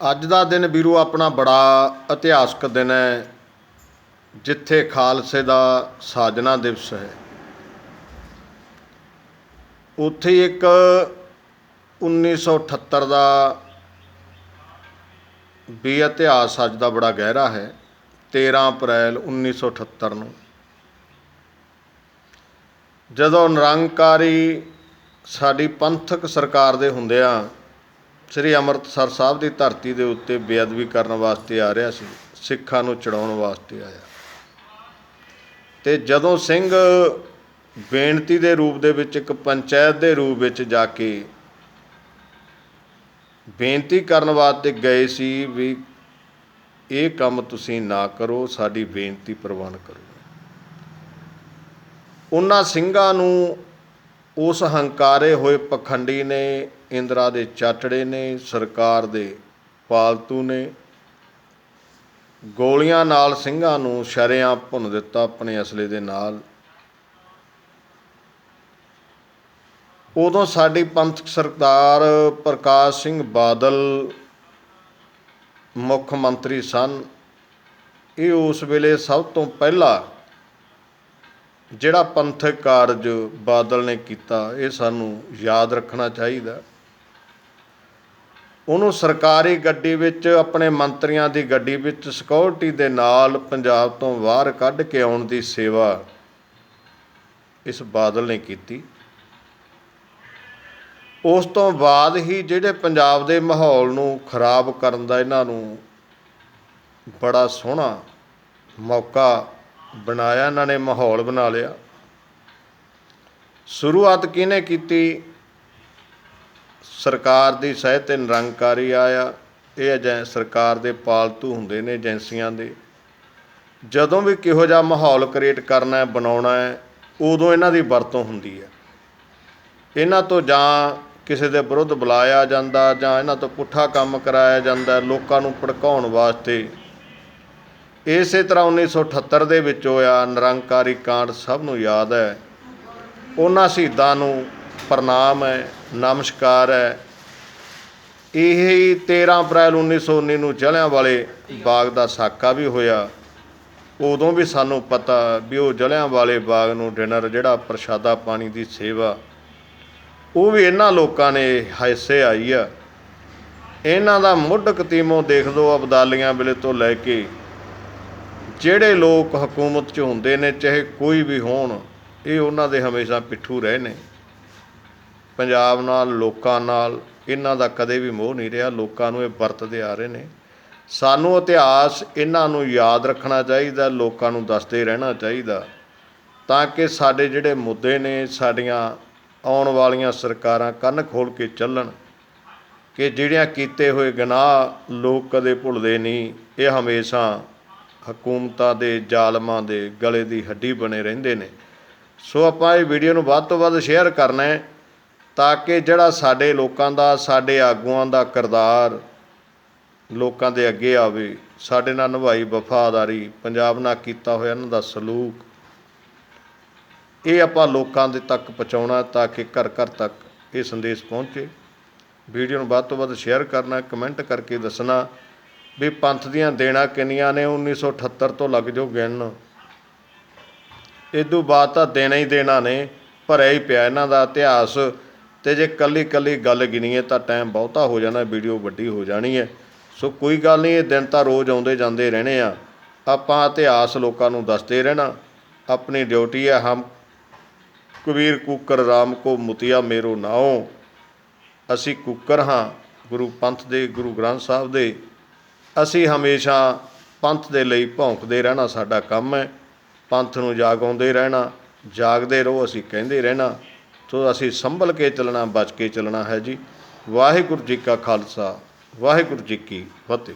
ਅੱਜ ਦਾ ਦਿਨ ਵੀਰੋ ਆਪਣਾ ਬੜਾ ਇਤਿਹਾਸਕ ਦਿਨ ਹੈ, ਜਿੱਥੇ ਖਾਲਸੇ ਦਾ ਸਾਜਨਾ ਦਿਵਸ ਹੈ। ਉੱਥੇ ਹੀ ਇੱਕ 1978 ਦਾ ਵੀ ਇਤਿਹਾਸ ਅੱਜ ਦਾ ਬੜਾ ਗਹਿਰਾ ਹੈ 13 ਅਪ੍ਰੈਲ 1978 ਨੂੰ। ਜਦੋਂ ਨਿਰੰਕਾਰੀ ਸਾਡੀ ਪੰਥਕ ਸਰਕਾਰ ਦੇ ਹੁੰਦਿਆਂ ਸ੍ਰੀ ਅੰਮ੍ਰਿਤਸਰ ਸਾਹਿਬ ਦੀ ਧਰਤੀ ਦੇ ਉੱਤੇ ਬੇਅਦਬੀ ਕਰਨ ਵਾਸਤੇ ਆ ਰਿਹਾ ਸੀ, ਸਿੱਖਾਂ ਨੂੰ ਚੜਾਉਣ ਵਾਸਤੇ ਆਇਆ। ਤੇ ਜਦੋਂ ਸਿੰਘ ਬੇਨਤੀ ਦੇ ਰੂਪ ਦੇ ਵਿੱਚ, ਇੱਕ ਪੰਚਾਇਤ ਦੇ ਰੂਪ ਵਿੱਚ ਜਾ ਕੇ ਬੇਨਤੀ ਕਰਨ ਵਾਸਤੇ ਗਏ ਸੀ ਵੀ ਇਹ ਕੰਮ ਤੁਸੀਂ ਨਾ ਕਰੋ, ਸਾਡੀ ਬੇਨਤੀ ਪ੍ਰਵਾਨ ਕਰੋ। ਉਹਨਾਂ ਸਿੰਘਾਂ ਨੂੰ ਉਸ ਹੰਕਾਰੇ ਹੋਏ ਪਖੰਡੀ ਨੇ, ਇੰਦਰਾ ਦੇ ਚਾਟੜੇ ਨੇ, ਸਰਕਾਰ ਦੇ ਪਾਲਤੂ ਨੇ, ਗੋਲੀਆਂ ਨਾਲ ਸਿੰਘਾਂ ਨੂੰ ਸ਼ਰਿਆਂ ਭੁੰਨ ਦਿੱਤਾ ਆਪਣੇ ਅਸਲੇ ਦੇ ਨਾਲ। ਉਦੋਂ ਸਾਡੀ ਪੰਥਕ ਸਰਦਾਰ ਪ੍ਰਕਾਸ਼ ਸਿੰਘ ਬਾਦਲ ਮੁੱਖ ਮੰਤਰੀ ਸਨ। ਇਹ ਉਸ ਵੇਲੇ ਸਭ ਤੋਂ ਪਹਿਲਾ ਜਿਹੜਾ ਪੰਥਕ ਕਾਰਜ ਬਾਦਲ ਨੇ ਕੀਤਾ, ਇਹ ਸਾਨੂੰ ਯਾਦ ਰੱਖਣਾ ਚਾਹੀਦਾ। ਉਹਨੂੰ ਸਰਕਾਰੀ ਗੱਡੀ ਵਿੱਚ, ਆਪਣੇ ਮੰਤਰੀਆਂ ਦੀ ਗੱਡੀ ਵਿੱਚ ਸਿਕਿਉਰਿਟੀ ਦੇ ਨਾਲ ਪੰਜਾਬ ਤੋਂ ਬਾਹਰ ਕੱਢ ਕੇ ਆਉਣ ਦੀ ਸੇਵਾ ਇਸ ਬਾਦਲ ਨੇ ਕੀਤੀ। ਉਸ ਤੋਂ ਬਾਅਦ ਹੀ ਜਿਹੜੇ ਪੰਜਾਬ ਦੇ ਮਾਹੌਲ ਨੂੰ ਖਰਾਬ ਕਰਨ ਦਾ ਇਹਨਾਂ ਨੂੰ ਬੜਾ ਸੋਹਣਾ ਮੌਕਾ ਬਣਾਇਆ, ਇਹਨਾਂ ਨੇ ਮਾਹੌਲ ਬਣਾ ਲਿਆ। ਸ਼ੁਰੂਆਤ ਕਿਹਨੇ ਕੀਤੀ? ਸਰਕਾਰ ਦੀ ਸਹਿ ਤੇ ਨਿਰੰਕਾਰੀ ਆਇਆ। ਇਹ ਏਜੰ ਸਰਕਾਰ ਦੇ ਪਾਲਤੂ ਹੁੰਦੇ ਨੇ ਏਜੰਸੀਆਂ ਦੇ। ਜਦੋਂ ਵੀ ਕਿਹੋ ਜਿਹਾ ਮਾਹੌਲ ਕ੍ਰੀਏਟ ਕਰਨਾ ਹੈ, ਬਣਾਉਣਾ ਹੈ, ਉਦੋਂ ਇਹਨਾਂ ਦੀ ਵਰਤੋਂ ਹੁੰਦੀ ਹੈ। ਇਹਨਾਂ ਤੋਂ ਜਾਂ ਕਿਸੇ ਦੇ ਵਿਰੁੱਧ ਬੁਲਾਇਆ ਜਾਂਦਾ ਜਾਂ ਇਹਨਾਂ ਤੋਂ ਪੁੱਠਾ ਕੰਮ ਕਰਾਇਆ ਜਾਂਦਾ ਲੋਕਾਂ ਨੂੰ ਭੜਕਾਉਣ ਵਾਸਤੇ ਇਸੇ ਤਰ੍ਹਾਂ 1978 ਦੇ ਵਿੱਚ ਹੋਇਆ ਨਿਰੰਕਾਰੀ ਕਾਂਡ ਸਭ ਨੂੰ ਯਾਦ ਹੈ। ਉਹਨਾਂ ਸ਼ਹੀਦਾਂ ਨੂੰ ਪ੍ਰਣਾਮ ਹੈ, ਨਮਸਕਾਰ ਹੈ। ਇਹ ਹੀ 13 ਅਪ੍ਰੈਲ 1919 ਨੂੰ ਜਲਿਆਂ ਵਾਲੇ ਬਾਗ ਦਾ ਸਾਕਾ ਵੀ ਹੋਇਆ। ਉਦੋਂ ਵੀ ਸਾਨੂੰ ਪਤਾ ਵੀ ਉਹ ਜਲਿਆਂ ਵਾਲੇ ਬਾਗ ਨੂੰ ਡਿਨਰ ਜਿਹੜਾ ਪ੍ਰਸ਼ਾਦਾ ਪਾਣੀ ਦੀ ਸੇਵਾ, ਉਹ ਵੀ ਇਹਨਾਂ ਲੋਕਾਂ ਨੇ ਹਿੱਸੇ ਆਈ ਆ। ਇਹਨਾਂ ਦਾ ਮੁੱਢ ਕਤੀਮੋਂ ਦੇਖ ਲਓ ਅਬਦਾਲੀਆਂ ਵੇਲੇ ਤੋਂ ਲੈ ਕੇ ਜਿਹੜੇ ਲੋਕ ਹਕੂਮਤ 'ਚ ਹੁੰਦੇ ਨੇ, ਚਾਹੇ ਕੋਈ ਵੀ ਹੋਣ, ਇਹ ਉਹਨਾਂ ਦੇ ਹਮੇਸ਼ਾ ਪਿੱਠੂ ਰਹੇ ਨੇ। ਪੰਜਾਬ ਨਾਲ, ਲੋਕਾਂ ਨਾਲ, ਇਹਨਾਂ ਦਾ ਕਦੇ ਵੀ ਮੋਹ ਨਹੀਂ ਰਿਹਾ, ਲੋਕਾਂ ਨੂੰ ਇਹ ਵਰਤਦੇ ਆ ਰਹੇ ਨੇ। ਸਾਨੂੰ ਇਤਿਹਾਸ ਇਹਨਾਂ ਨੂੰ ਯਾਦ ਰੱਖਣਾ ਚਾਹੀਦਾ, ਲੋਕਾਂ ਨੂੰ ਦੱਸਦੇ ਰਹਿਣਾ ਚਾਹੀਦਾ, ਤਾਂ ਕਿ ਸਾਡੇ ਜਿਹੜੇ ਮੁੱਦੇ ਨੇ, ਸਾਡੀਆਂ ਆਉਣ ਵਾਲੀਆਂ ਸਰਕਾਰਾਂ ਕੰਨ ਖੋਲ ਕੇ ਚੱਲਣ, ਕਿ ਜਿਹੜੀਆਂ ਕੀਤੇ ਹੋਏ ਗੁਨਾਹ ਲੋਕ ਕਦੇ ਭੁੱਲਦੇ ਨਹੀਂ, ਇਹ ਹਮੇਸ਼ਾ ਹਕੂਮਤਾਂ ਦੇ ਜ਼ਾਲਮਾਂ ਦੇ ਗਲੇ ਦੀ ਹੱਡੀ ਬਣੇ ਰਹਿੰਦੇ ਨੇ। ਸੋ ਆਪਾਂ ਇਹ ਵੀਡੀਓ ਨੂੰ ਵੱਧ ਤੋਂ ਵੱਧ ਸ਼ੇਅਰ ਕਰਨਾ ਹੈ ਤਾਂ ਕਿ ਜਿਹੜਾ ਸਾਡੇ ਲੋਕਾਂ ਦਾ, ਸਾਡੇ ਆਗੂਆਂ ਦਾ ਕਿਰਦਾਰ ਲੋਕਾਂ ਦੇ ਅੱਗੇ ਆਵੇ, ਸਾਡੇ ਨਾਲ ਨਿਭਾਈ ਵਫਾਦਾਰੀ, ਪੰਜਾਬ ਨਾਲ ਕੀਤਾ ਹੋਇਆ ਇਹਨਾਂ ਦਾ ਸਲੂਕ, ਇਹ ਆਪਾਂ ਲੋਕਾਂ ਦੇ ਤੱਕ ਪਹੁੰਚਾਉਣਾ ਤਾਂ ਕਿ ਘਰ ਘਰ ਤੱਕ ਇਹ ਸੰਦੇਸ਼ ਪਹੁੰਚੇ। ਵੀਡੀਓ ਨੂੰ ਵੱਧ ਤੋਂ ਵੱਧ ਸ਼ੇਅਰ ਕਰਨਾ, ਕਮੈਂਟ ਕਰਕੇ ਦੱਸਣਾ ਵੀ ਪੰਥ ਦੀਆਂ ਦੇਣਾ ਕਿੰਨੀਆਂ ਨੇ? 1978 ਤੋਂ ਲੱਗ ਜੋ ਗਿਣਨ। ਇਦੋਂ ਬਾਅਦ ਤਾਂ ਦੇਣਾ ਹੀ ਦੇਣਾ ਨੇ, ਭਰਿਆ ਹੀ ਪਿਆ ਇਹਨਾਂ ਦਾ ਇਤਿਹਾਸ। ਤੇ ਜੇ ਕੱਲੀ ਕੱਲੀ ਗੱਲ ਗਿਣੀਏ ਤਾਂ ਟਾਈਮ ਬਹੁਤਾ ਹੋ ਜਾਣਾ ਵੀਡੀਓ ਵੱਡੀ ਹੋ ਜਾਣੀ ਹੈ। ਸੋ ਕੋਈ ਗੱਲ ਨਹੀਂ, ਇਹ ਦਿਨ ਤਾਂ ਰੋਜ਼ ਆਉਂਦੇ ਜਾਂਦੇ ਰਹਿਣੇ ਆ। ਆਪਾਂ ਇਤਿਹਾਸ ਲੋਕਾਂ ਨੂੰ ਦੱਸਦੇ ਰਹਿਣਾ। ਆਪਣੀ ਡਿਊਟੀ ਹੈ, ਹਮ ਕਬੀਰ ਕੁੱਕਰ ਰਾਮ ਕੋ ਮੁਤਿਆ ਮੇਰੋ ਨਾਉ। ਅਸੀਂ ਕੁੱਕਰ ਹਾਂ, ਗੁਰੂ ਪੰਥ ਦੇ, ਗੁਰੂ ਗ੍ਰੰਥ ਸਾਹਿਬ ਦੇ। ਅਸੀਂ ਹਮੇਸ਼ਾ ਪੰਥ ਦੇ ਲਈ ਭੌਂਕਦੇ ਰਹਿਣਾ ਸਾਡਾ ਕੰਮ ਹੈ। ਪੰਥ ਨੂੰ ਜਾਗਾਉਂਦੇ ਰਹਿਣਾ, ਜਾਗਦੇ ਰਹੋ, ਅਸੀਂ ਕਹਿੰਦੇ ਰਹਿਣਾ ਸੋ ਅਸੀਂ ਸੰਭਲ ਕੇ ਚੱਲਣਾ, ਬਚ ਕੇ ਚੱਲਣਾ ਹੈ ਜੀ। ਵਾਹਿਗੁਰੂ ਜੀ ਕਾ ਖਾਲਸਾ, ਵਾਹਿਗੁਰੂ ਜੀ ਕੀ ਫਤਿਹ।